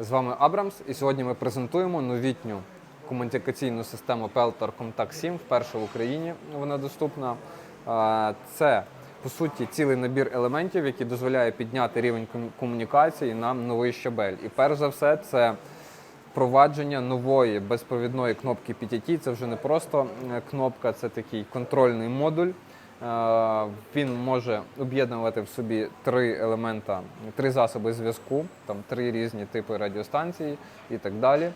З вами Абрамс, і сьогодні ми презентуємо новітню комунікаційну систему Peltor Contact 7, вперше в Україні вона доступна. Це по суті цілий набір елементів, який дозволяє підняти рівень комунікації на новий щабель. І перш за все, це впровадження нової безпровідної кнопки PTT. Це вже не просто е, кнопка, це такий контрольний модуль. Е, Він може об'єднувати в собі три елемента, три засоби зв'язку, там три різні типи радіостанцій і так далі.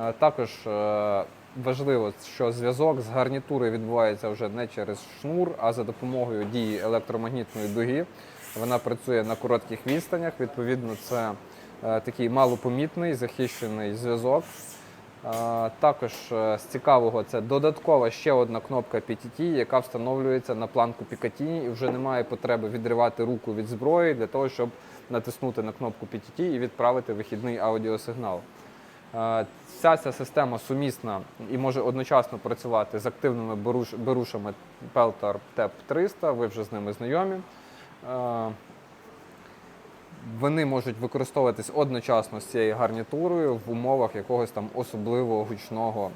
Е, Також е, важливо, що зв'язок з гарнітурою відбувається вже не через шнур, а за допомогою дії електромагнітної дуги. Вона працює на коротких відстанях. Відповідно, це такий малопомітний захищений зв'язок. Е, Також е, з цікавого це додаткова ще одна кнопка PTT, яка встановлюється на планку Picatinny і вже немає потреби відривати руку від зброї для того, щоб натиснути на кнопку PTT і відправити вихідний аудіосигнал. Е, Ця ця система сумісна і може одночасно працювати з активними беруш- берушами Peltor TEP 300, ви вже з ними знайомі. Вони можуть використовуватись одночасно з цією гарнітурою в умовах якогось там особливого гучного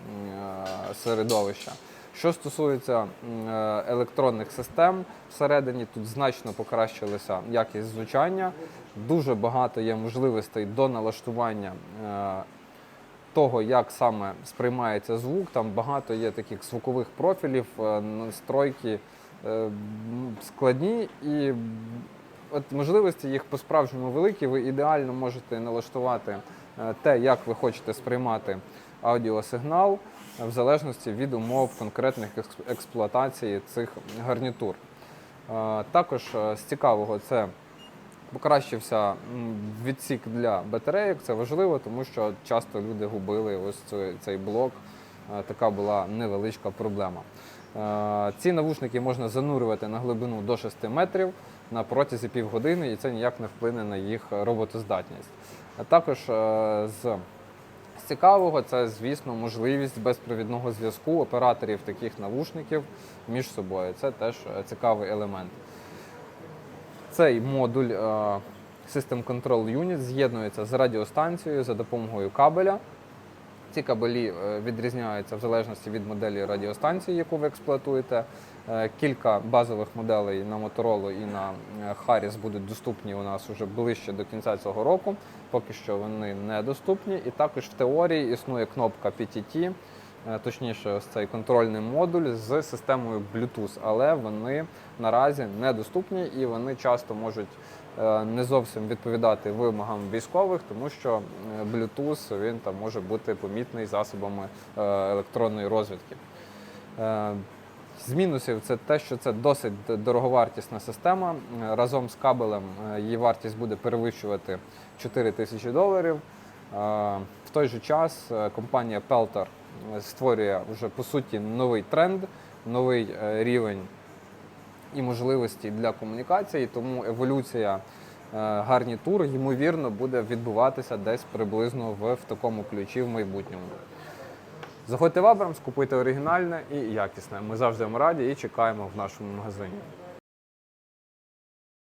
е, середовища. Що стосується е, електронних систем, всередині тут значно покращилася якість звучання. Дуже багато є можливостей до налаштування е, того, як саме сприймається звук. Там багато є таких звукових профілів, настройки складні і от можливості їх по-справжньому великі. Ви ідеально можете налаштувати е, те, як ви хочете сприймати аудіосигнал в залежності від умов конкретних експ- експлуатації цих гарнітур. Е, Також е, з цікавого це покращився відсік для батарейок. Це важливо, тому що часто люди губили ось цей блок. Е, Така була невеличка проблема. Е, Ці навушники можна занурювати на глибину до 6 метрів на протязі півгодини, і це ніяк не вплине на їх роботоздатність. Також е, з цікавого це, звісно, можливість безпровідного зв'язку операторів таких навушників між собою. Це теж цікавий елемент. Цей модуль System Control Unit з'єднується з радіостанцією за допомогою кабеля. Ці кабелі е, відрізняються в залежності від моделі радіостанції, яку ви експлуатуєте. Е, Кілька базових моделей на Motorola і на е, Harris будуть доступні у нас вже ближче до кінця цього року. Поки що вони недоступні. І також в теорії існує кнопка PTT, точніше, ось цей контрольний модуль з системою Bluetooth, але вони наразі недоступні і вони часто можуть е, не зовсім відповідати вимогам військових, тому що е, Bluetooth він там може бути помітний засобами е, електронної розвідки. Е, З мінусів це те, що це досить дороговартісна система. Е, Разом з кабелем е, її вартість буде перевищувати 4 тисячі доларів. Е, В той же час е, компанія Peltor е, створює вже по суті новий тренд, новий е, рівень і можливості для комунікації, тому еволюція е, гарнітур, ймовірно, буде відбуватися десь приблизно в, в такому ключі в майбутньому. Заходьте в Абрамс, купуйте оригінальне і якісне. Ми завжди вам раді і чекаємо в нашому магазині.